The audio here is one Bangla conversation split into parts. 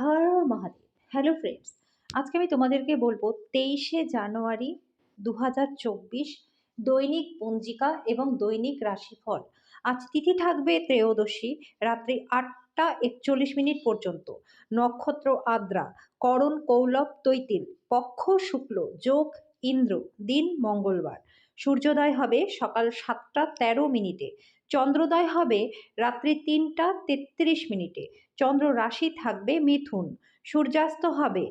হর মহাদেব। হ্যালো ফ্রেন্ডস আজকে আমি তোমাদেরকে বলব তেইশে জানুয়ারি দু হাজার চব্বিশ দৈনিক পঞ্জিকা এবং দৈনিক রাশিফল। আজ তিথি থাকবে ত্রয়োদশী, রাত্রি আটটা একচল্লিশ মিনিট পর্যন্ত। নক্ষত্র আদ্রা, করণ কৌলভ তৈতিল, পক্ষ শুক্ল, যোগ ইন্দ্র, দিন মঙ্গলবার। সূর্যোদয় হবে সকাল সাতটা তেরো মিনিটে। চন্দ্রোদয় হবে রাত্রি তিনটা তেত্রিশ মিনিটে। চন্দ্র রাশি থাকবে মিথুন। সূর্যাস্ত হবে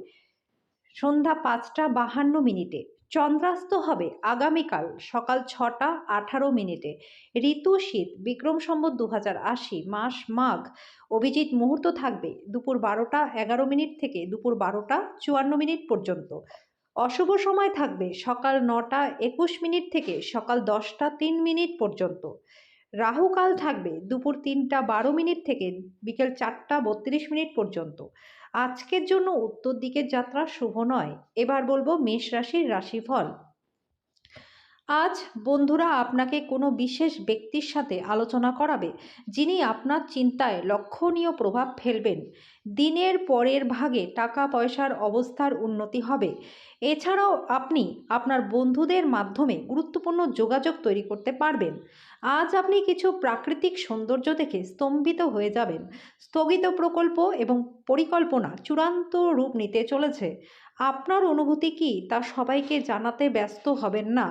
সন্ধ্যা পাঁচটা বাহান্ন মিনিটে। চন্দ্রাস্ত হবে আগামীকাল সকাল ছটা আঠারো মিনিটে। ঋতু শীত, বিক্রম সম্বত দু হাজার আশি, মাস মাঘ, অভিজিৎ মুহূর্ত থাকবে দুপুর বারোটা এগারো মিনিট থেকে দুপুর বারোটা চুয়ান্ন মিনিট পর্যন্ত। অশুভ সময় থাকবে সকাল নটা একুশ মিনিট থেকে সকাল দশটা তিন মিনিট পর্যন্ত। রাহুকাল থাকবে দুপুর তিনটা বারো মিনিট থেকে বিকেল চারটা বত্রিশ মিনিট পর্যন্ত। আজকের জন্য উত্তর দিকের যাত্রা শুভ নয়। এবার বলব মেষ রাশির রাশিফল। আজ বন্ধুরা আপনাকে কোনো বিশেষ ব্যক্তির সাথে আলোচনা করাবে, যিনি আপনার চিন্তায় লক্ষণীয় প্রভাব ফেলবেন। দিনের পরের ভাগে টাকা পয়সার অবস্থার উন্নতি হবে। এছাড়াও আপনি আপনার বন্ধুদের মাধ্যমে গুরুত্বপূর্ণ যোগাযোগ তৈরি করতে পারবেন। আজ আপনি কিছু প্রাকৃতিক সৌন্দর্য দেখে স্তম্ভিত হয়ে যাবেন। স্থগিত প্রকল্প এবং পরিকল্পনা চূড়ান্ত রূপ নিতে চলেছে। আপনার অনুভূতি কি তা সবাইকে জানাতে ব্যস্ত হবেন না।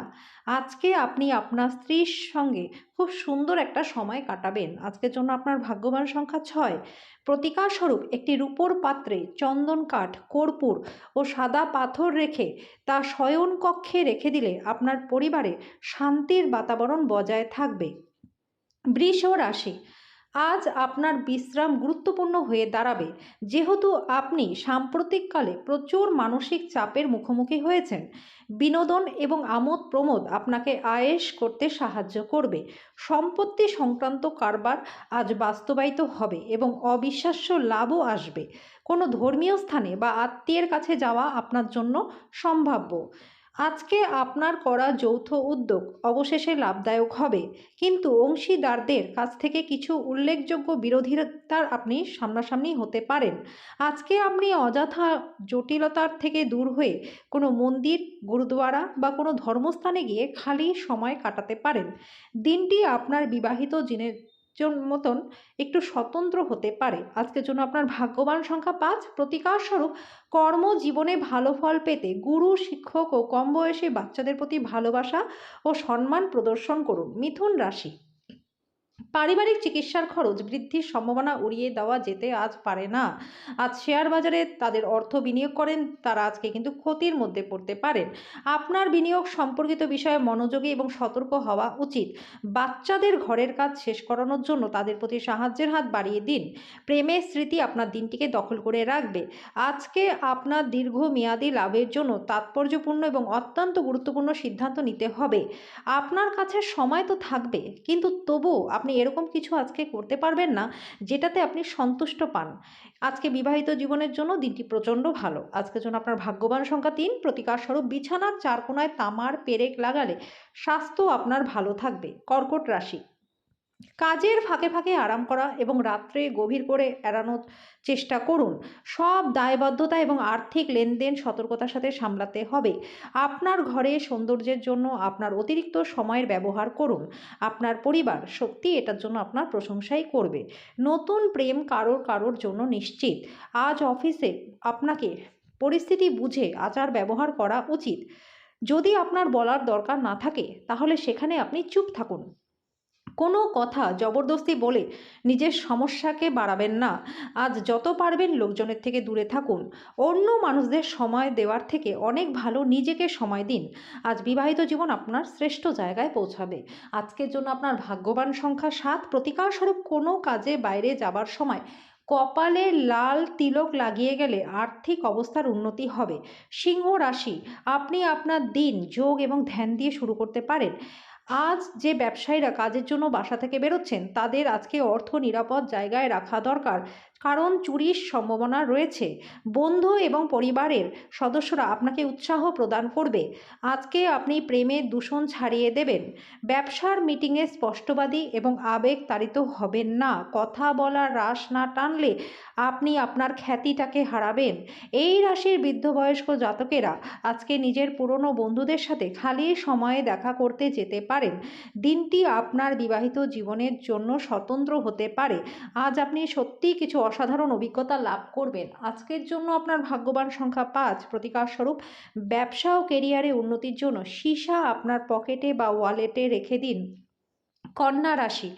আজকে আপনি আপনার স্ত্রীর সঙ্গে খুব সুন্দর একটা সময় কাটাবেন। আজকের জন্য আপনার ভাগ্যবান সংখ্যা ছয়। প্রতিকারস্বরূপ একটি রূপোর পাত্রে চন্দন কাঠ, কর্পূর ও সাদা পাথর রেখে তা শয়ন কক্ষে রেখে দিলে আপনার পরিবারে শান্তির বাতাবরণ বজায় থাকবে। বৃষ রাশি আজ আপনার বিশ্রাম গুরুত্বপূর্ণ হয়ে দাঁড়াবে। যেহেতু আপনি সাম্প্রতিককালে প্রচুর মানসিক চাপের মুখোমুখি হয়েছেন, বিনোদন এবং আমোদ প্রমোদ আপনাকে আয়েস করতে সাহায্য করবে। সম্পত্তি সংক্রান্ত কারবার আজ বাস্তবায়িত হবে এবং অবিশ্বাস্য লাভও আসবে। কোনো ধর্মীয় স্থানে বা আত্মীয়ের কাছে যাওয়া আপনার জন্য সম্ভাব্য। আজকে আপনার করা যৌথ উদ্যোগ অবশেষে লাভদায়ক হবে। কিন্তু অংশীদারদের কাছ থেকে কিছু উল্লেখযোগ্য বিরোধিতার আপনি সামনাসামনি হতে পারেন। আজকে আপনি অযথা জটিলতার থেকে দূর হয়ে কোনো মন্দির, গুরুদুয়ারা বা কোনো ধর্মস্থানে গিয়ে খালি সময় কাটাতে পারেন। দিনটি আপনার বিবাহিত জিনের মতন একটু স্বতন্ত্র হতে পারে। আজকের জন্য আপনার ভাগ্যবান সংখ্যা পাঁচ। প্রতিকার স্বরূপ কর্মজীবনে ভালো ফল পেতে গুরু, শিক্ষক ও কম বয়সী বাচ্চাদের প্রতি ভালোবাসা ও সম্মান প্রদর্শন করুন। মিথুন রাশি। পারিবারিক চিকিৎসার খরচ বৃদ্ধির সম্ভাবনা উড়িয়ে দেওয়া যেতে আজ পারে না। আজ শেয়ার বাজারে তাদের অর্থ বিনিয়োগ করেন, তারা আজকে কিন্তু ক্ষতির মধ্যে পড়তে পারেন। আপনার বিনিয়োগ সম্পর্কিত বিষয়ে মনোযোগী এবং সতর্ক হওয়া উচিত। বাচ্চাদের ঘরের কাজ শেষ করানোর জন্য তাদের প্রতি সাহায্যের হাত বাড়িয়ে দিন। প্রেমের স্মৃতি আপনার দিনটিকে দখল করে রাখবে। আজকে আপনার দীর্ঘমেয়াদী লাভের জন্য তাৎপর্যপূর্ণ এবং অত্যন্ত গুরুত্বপূর্ণ সিদ্ধান্ত নিতে হবে। আপনার কাছে সময় তো থাকবে, কিন্তু তবুও আপনি এরকম কিছু আজকে করতে পারবেন না, যেটাতে আপনি সন্তুষ্ট পান। আজকে বিবাহিত জীবনের জন্য দিনটি প্রচণ্ড ভালো। আজকের জন্য আপনার ভাগ্যবান সংখ্যা তিন, প্রতিকার স্বরূপ বিছানার চার কোনায় তামার পেরেক লাগালে স্বাস্থ্য আপনার ভালো থাকবে। কর্কট রাশি কাজের ফাঁকে ফাঁকে আরাম করা এবং রাত্রে গভীর করে এড়ানোর চেষ্টা করুন। সব দায়বদ্ধতা এবং আর্থিক লেনদেন সতর্কতার সাথে সামলাতে হবে। আপনার ঘরে সৌন্দর্যের জন্য আপনার অতিরিক্ত সময়ের ব্যবহার করুন। আপনার পরিবার সত্যি এটার জন্য আপনার প্রশংসাই করবে। নতুন প্রেম কারোর কারোর জন্য নিশ্চিত। আজ অফিসে আপনাকে পরিস্থিতি বুঝে আচার ব্যবহার করা উচিত। যদি আপনার বলার দরকার না থাকে, তাহলে সেখানে আপনি চুপ থাকুন। কোনো কথা জবরদস্তি বলে নিজের সমস্যাকে বাড়াবেন না। আজ যত পারবেন লোকজনের থেকে দূরে থাকুন। অন্য মানুষদের সময় দেওয়ার থেকে অনেক ভালো নিজেকে সময় দিন। আজ বিবাহিত জীবন আপনার শ্রেষ্ঠ জায়গায় পৌঁছাবে। আজকের জন্য আপনার ভাগ্যবান সংখ্যা সাত। প্রতিকারস্বরূপ কোনো কাজে বাইরে যাবার সময় কপালে লাল তিলক লাগিয়ে গেলে আর্থিক অবস্থার উন্নতি হবে। সিংহ রাশি, আপনি আপনার দিন, যোগ এবং ধ্যান দিয়ে শুরু করতে পারেন। আজ যে ব্যবসায়ীরা কাজের জন্য বাসা থেকে বেরোচ্ছেন, তাদের আজকে অর্থ নিরাপদ জায়গায় রাখা দরকার। কারণ চুরির সম্ভাবনা রয়েছে। বন্ধু এবং পরিবারের সদস্যরা আপনাকে উৎসাহ প্রদান করবে। আজকে আপনি প্রেমের দূষণ ছাড়িয়ে দেবেন। ব্যবসার মিটিংয়ে স্পষ্টবাদী এবং আবেগ তাড়িত হবেন না। কথা বলার রাস না টানলে আপনি আপনার খ্যাতিটাকে হারাবেন। এই রাশির বৃদ্ধ বয়স্ক জাতকেরা আজকে নিজের পুরনো বন্ধুদের সাথে খালি সময়ে দেখা করতে যেতে পারেন। দিনটি আপনার বিবাহিত জীবনের জন্য স্বতন্ত্র হতে পারে। আজ আপনি সত্যিই কিছু অসাধারণ অভিজ্ঞতা লাভ করবেন। আজকের জন্য আপনার ভাগ্যবান সংখ্যা পাঁচ। প্রতিকারস্বরূপ, ব্যবসা ও কেরিয়ারে উন্নতির জন্য সীসা আপনার পকেটে বা ওয়ালেটে রেখে দিন। কন্যা রাশি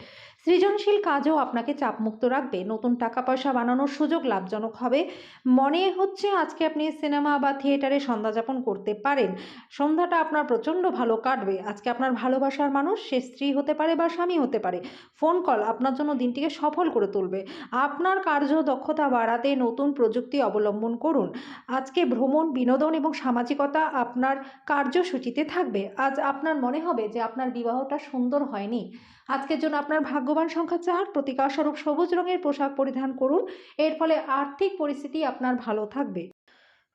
সৃজনশীল কাজও আপনাকে চাপমুক্ত রাখবে। নতুন টাকা পয়সা বানানোর সুযোগ লাভজনক হবে। মনে হচ্ছে আজকে আপনি সিনেমা বা থিয়েটারে সন্ধ্যা যাপন করতে পারেন। সন্ধ্যাটা আপনার প্রচণ্ড ভালো কাটবে। আজকে আপনার ভালোবাসার মানুষ, সে স্ত্রী হতে পারে বা স্বামী হতে পারে। ফোন কল আপনার জন্য দিনটিকে সফল করে তুলবে। আপনার কার্য দক্ষতা বাড়াতে নতুন প্রযুক্তি অবলম্বন করুন। আজকে ভ্রমণ, বিনোদন এবং সামাজিকতা আপনার কার্যসূচিতে থাকবে। আজ আপনার মনে হবে যে আপনার বিবাহটা সুন্দর হয়নি। আজকের জন্য আপনার ভাগ্যবান সংখ্যা চার প্রতিকারস্বরূপ সবুজ রঙের পোশাক পরিধান করুন। এর ফলে আর্থিক পরিস্থিতি আপনার ভালো থাকবে।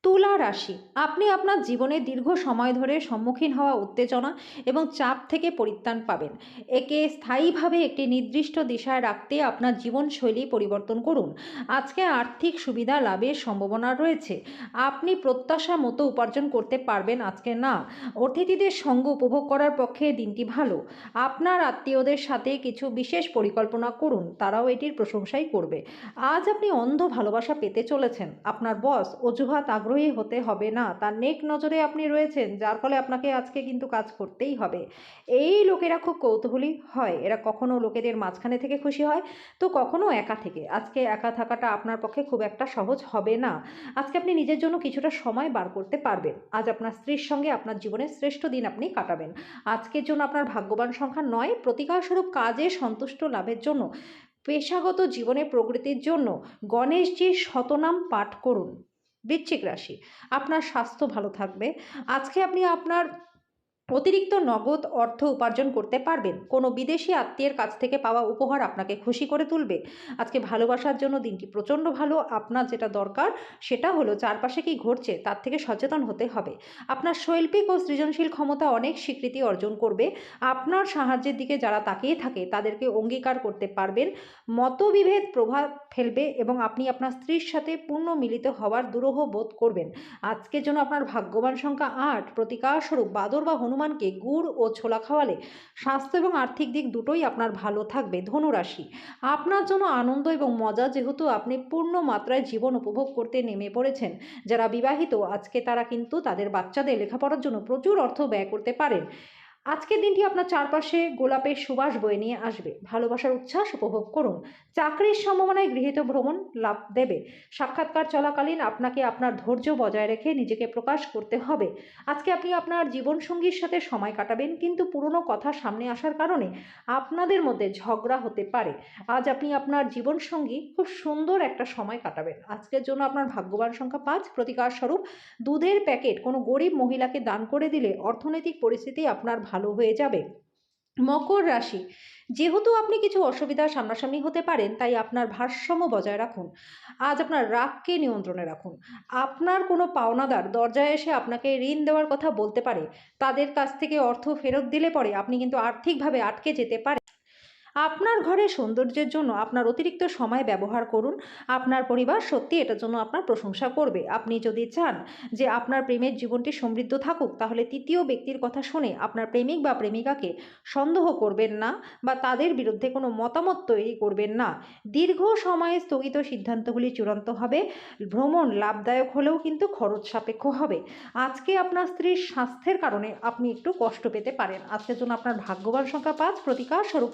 তুলা রাশি। আপনি আপনার জীবনে দীর্ঘ সময় ধরে সম্মুখীন হওয়া উত্তেজনা এবং চাপ থেকে পরিত্রাণ পাবেন। একে স্থায়ীভাবে একটি নির্দিষ্ট দিশায় রাখতে আপনার জীবনশৈলী পরিবর্তন করুন। আজকে আর্থিক সুবিধা লাভের সম্ভাবনা রয়েছে। আপনি প্রত্যাশা মতো উপার্জন করতে পারবেন আজকে না। অতিথিদের সঙ্গ উপভোগ করার পক্ষে দিনটি ভালো। আপনার আত্মীয়দের সাথে কিছু বিশেষ পরিকল্পনা করুন। তারাও এটির প্রশংসাই করবে। আজ আপনি অন্ধ ভালোবাসা পেতে চলেছেন। আপনার বস অজুহাত আগ্রহী হতে হবে না। তার নেক নজরে আপনি রয়েছেন, যার ফলে আপনাকে আজকে কিন্তু কাজ করতেই হবে। এই লোকেরা খুব কৌতূহলী হয়। এরা কখনো লোকেদের মাঝখানে থেকে খুশি হয়, তো কখনো একা থেকে। আজকে একা থাকাটা আপনার পক্ষে খুব একটা সহজ হবে না। আজকে আপনি নিজের জন্য কিছুটা সময় বার করতে পারবেন। আজ আপনার স্ত্রীর সঙ্গে আপনার জীবনের শ্রেষ্ঠ দিন আপনি কাটাবেন। আজকের জন্য আপনার ভাগ্যবান সংখ্যা নয়, প্রতিকারস্বরূপ কাজে সন্তুষ্ট লাভের জন্য, পেশাগত জীবনে প্রগতির জন্য গণেশজির শতনাম পাঠ করুন। বৃশ্চিক রাশি। আপনার স্বাস্থ্য ভালো থাকবে। আজকে আপনি আপনার অতিরিক্ত নগদ অর্থ উপার্জন করতে পারবেন। কোনো বিদেশি আত্মীয়ের কাছ থেকে পাওয়া উপহার আপনাকে খুশি করে তুলবে। আজকে ভালোবাসার জন্য দিনটি প্রচণ্ড ভালো। আপনার যেটা দরকার, সেটা হলো চারপাশে কি ঘটছে, তার থেকে সচেতন হতে হবে। আপনার শৈল্পিক ও সৃজনশীল ক্ষমতা অনেক স্বীকৃতি অর্জন করবে। আপনার সাহায্যের দিকে যারা তাকিয়ে থাকে, তাদেরকে অঙ্গীকার করতে পারবেন। মতবিভেদ প্রভাব ফেলবে এবং আপনি আপনার স্ত্রীর সাথে পূর্ণ মিলিত হওয়ার দুরূহ বোধ করবেন। আজকের জন্য আপনার ভাগ্যবান সংখ্যা আট, প্রতিকারস্বরূপ বাদর বা হনুমানকে গুড় ও ছোলা খাওয়ালে স্বাস্থ্য এবং আর্থিক দিক দুটোই আপনার ভালো থাকবে। ধনুরাশি, আপনার জন্য আনন্দ এবং মজা যেহেতু আপনি পূর্ণ মাত্রায় জীবন উপভোগ করতে নেমে পড়েছেন। যারা বিবাহিত, আজকে তারা কিন্তু তাদের বাচ্চাদের লেখাপড়ার জন্য প্রচুর অর্থ ব্যয় করতে পারেন। আজকের দিনটি আপনার চারপাশে গোলাপের সুবাস বয়ে নিয়ে আসবে। ভালোবাসার উচ্ছ্বাস উপভোগ করুন। চাকরির সম্ভাবনায় গৃহীত ভ্রমণ লাভ দেবে। সাক্ষাৎকার চলাকালীন আপনাকে আপনার ধৈর্য বজায় রেখে নিজেকে প্রকাশ করতে হবে। আজকে আপনি আপনার জীবনসঙ্গীর সাথে সময় কাটাবেন, কিন্তু পুরনো কথা সামনে আসার কারণে আপনাদের মধ্যে ঝগড়া হতে পারে। আজ আপনি আপনার জীবনসঙ্গী খুব সুন্দর একটা সময় কাটাবেন। আজকের জন্য আপনার ভাগ্যবান সংখ্যা পাঁচ। প্রতিকার স্বরূপ, দুধের প্যাকেট কোনো গরিব মহিলাকে দান করে দিলে অর্থনৈতিক পরিস্থিতি আপনার ভালো হয়ে যাবে। মকর রাশি, যেহেতু আপনি কিছু অসুবিধার সামনাসামনি হতে পারেন, তাই আপনার ভারসাম্য বজায় রাখুন। আজ আপনার রাগকে নিয়ন্ত্রণে রাখুন। আপনার কোনো পাওনাদার দরজায় এসে আপনাকে ঋণ দেওয়ার কথা বলতে পারে। তাদের কাছ থেকে অর্থ ফেরত দিলে পরে আপনি কিন্তু আর্থিকভাবে আটকে যেতে পারেন। আপনার ঘরে সৌন্দর্যের জন্য আপনার অতিরিক্ত সময় ব্যবহার করুন। আপনার পরিবার সত্যি এটার জন্য আপনার প্রশংসা করবে। আপনি যদি চান যে আপনার প্রেমের জীবনটি সমৃদ্ধ থাকুক, তাহলে তৃতীয় ব্যক্তির কথা শুনে আপনার প্রেমিক বা প্রেমিকাকে সন্দেহ করবেন না বা তাদের বিরুদ্ধে কোনো মতামত তৈরি করবেন না। দীর্ঘ সময়ে স্থগিত সিদ্ধান্তগুলি চূড়ান্ত হবে। ভ্রমণ লাভদায়ক হলেও কিন্তু খরচ সাপেক্ষ হবে। আজকে আপনার স্ত্রীর স্বাস্থ্যের কারণে আপনি একটু কষ্ট পেতে পারেন। আজকের জন্য আপনার ভাগ্যবান সংখ্যা পাঁচ। প্রতিকার স্বরূপ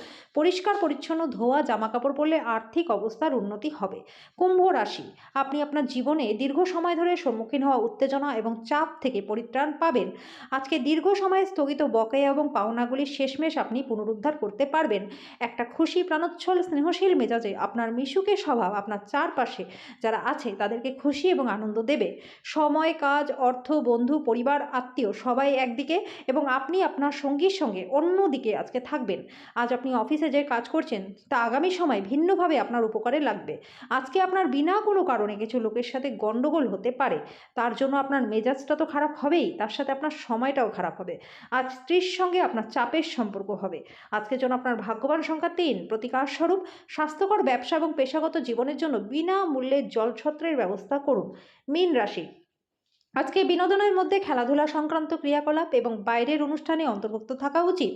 পরিষ্কার, পরিচ্ছন্ন, ধোয়া, জামাকাপড় পরলে আর্থিক অবস্থার উন্নতি হবে। কুম্ভ রাশি, আপনি আপনার জীবনে দীর্ঘ সময় ধরে সম্মুখীন হওয়া উত্তেজনা এবং চাপ থেকে পরিত্রাণ পাবেন। আজকে দীর্ঘ সময় স্থগিত বকেয়া এবং পাওনাগুলি শেষমেশ আপনি পুনরুদ্ধার করতে পারবেন। একটা খুশি, প্রাণোচ্ছল, স্নেহশীল মেজাজে আপনার মিশুকে স্বভাব, আপনার চারপাশে যারা আছে তাদেরকে খুশি এবং আনন্দ দেবে। সময়, কাজ, অর্থ, বন্ধু, পরিবার, আত্মীয় সবাই একদিকে এবং আপনি আপনার সঙ্গীর সঙ্গে অন্য দিকে আজকে থাকবেন। আজ আপনি অফিসে যে কাজ করছেন, তা আগামী সময় ভিন্নভাবে আপনার উপকারে লাগবে। আজকে আপনার বিনা কোনো কারণে কিছু লোকের সাথে গণ্ডগোল হতে পারে, তার জন্য আপনার মেজাজটা তো খারাপ হবেই, তার সাথে আপনার সময়টাও খারাপ হবে। আজ স্ত্রীর সঙ্গে আপনার চাপের সম্পর্ক হবে। আজকের জন্য আপনার ভাগ্যবান সংখ্যা তিন প্রতিকার স্বরূপ স্বাস্থ্যকর ব্যবসা এবং পেশাগত জীবনের জন্য বিনামূল্যে জলছত্রের ব্যবস্থা করুন। মীন রাশি, আজকে বিনোদনের মধ্যে খেলাধুলা সংক্রান্ত ক্রিয়াকলাপ এবং বাইরের অনুষ্ঠানে অন্তর্ভুক্ত থাকা উচিত।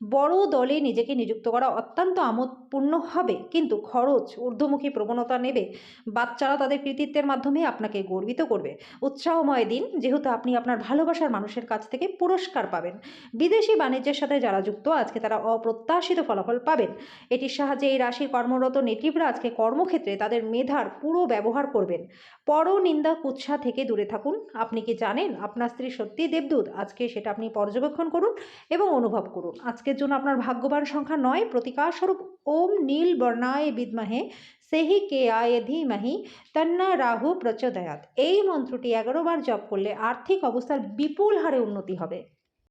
বড় দলে নিজেকে নিযুক্ত করা অত্যন্ত আমোদপূর্ণ হবে। কিন্তু খরচ, ঊর্ধ্বমুখী প্রবণতা নেবে। বাচ্চারা তাদের কৃতিত্বের মাধ্যমে আপনাকে গর্বিত করবে। উৎসাহময় দিন, যেহেতু আপনি আপনার ভালোবাসার মানুষের কাছ থেকে পুরস্কার পাবেন। বিদেশি বাণিজ্যের সাথে যারা যুক্ত, আজকে তারা অপ্রত্যাশিত ফলাফল পাবেন। এটির সাহায্যে এই রাশির কর্মরত নেটিভরা আজকে কর্মক্ষেত্রে তাদের মেধার পুরো ব্যবহার করবেন। পর নিন্দা কুৎসা থেকে দূরে থাকুন। আপনি কি জানেন, আপনার স্ত্রী সত্যিই দেবদূত? আজকে সেটা আপনি পর্যবেক্ষণ করুন এবং অনুভব করুন। আজকের জন্য আপনার ভাগ্যবান সংখ্যা নয়। প্রতিকার স্বরূপ ওম নীল বর্ণায় বিদমাহে, সেহি কে আয় ধীমাহি, তন্না রাহু প্রচোদয়াত। এই মন্ত্রটি এগারো বার জপ করলে আর্থিক অবস্থার বিপুল হারে উন্নতি হবে।